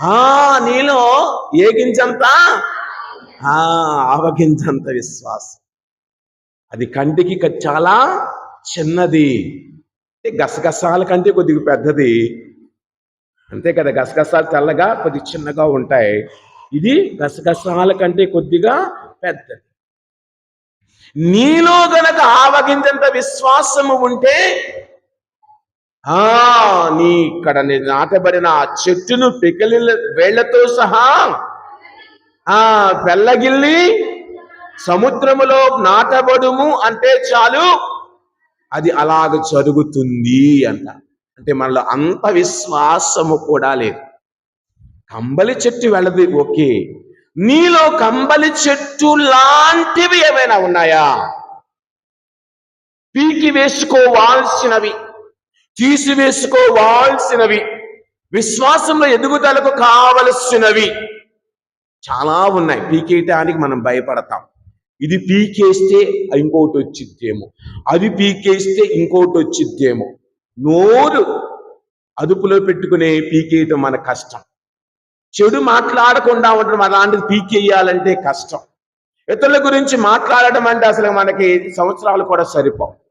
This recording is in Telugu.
ఆ నీలో ఏ గింజంత ఆ ఆవగింజంత విశ్వాసం. అది కంటికి చాలా చిన్నది. గసగసాల కంటే కొద్దిగా పెద్దది. అంతే కదా గసగసాలు తెల్లగా కొద్దిగా చిన్నగా ఉంటాయి. ఇది గసగసాల కంటే కొద్దిగా పెద్దది. నీలో గనక ఆవగింజంత విశ్వాసము ఉంటే ఆ నీ ఇక్కడ నాటబడిన ఆ చెట్టును పికలి వేళ్ళతో సహా ఆ పెళ్ళగిల్లి సముద్రములో నాటబడుము అంటే చాలు. అది అలాగ జరుగుతుంది అంట. అంటే మనలో అంత విశ్వాసము కూడా లేదు. కంబలి చెట్టు వెళ్ళదు ఓకే. నీలో కంబలి చెట్టు లాంటివి ఏమైనా ఉన్నాయా? పీకి వేసుకోవాల్సినవి తీసివేసుకోవాల్సినవి. విశ్వాసంలో ఎదుగుదలకు కావలసినవి. చాలా ఉన్నాయి. పీకేయటానికి మనం భయపడతాం. ఇది పీకేస్తే ఇంకోటి వచ్చిద్దేమో అది పీకేస్తే ఇంకోటి వచ్చిద్దేమో నోరు అదుపులో పెట్టుకునే పీకేయటం మన కష్టం. చెడు మాట్లాడకుండా ఉండడం అలాంటిది పీకేయాలంటే కష్టం. ఇతరుల గురించి మాట్లాడటం అంటే అసలు మనకి సంవత్సరాలు కూడా సరిపోవు.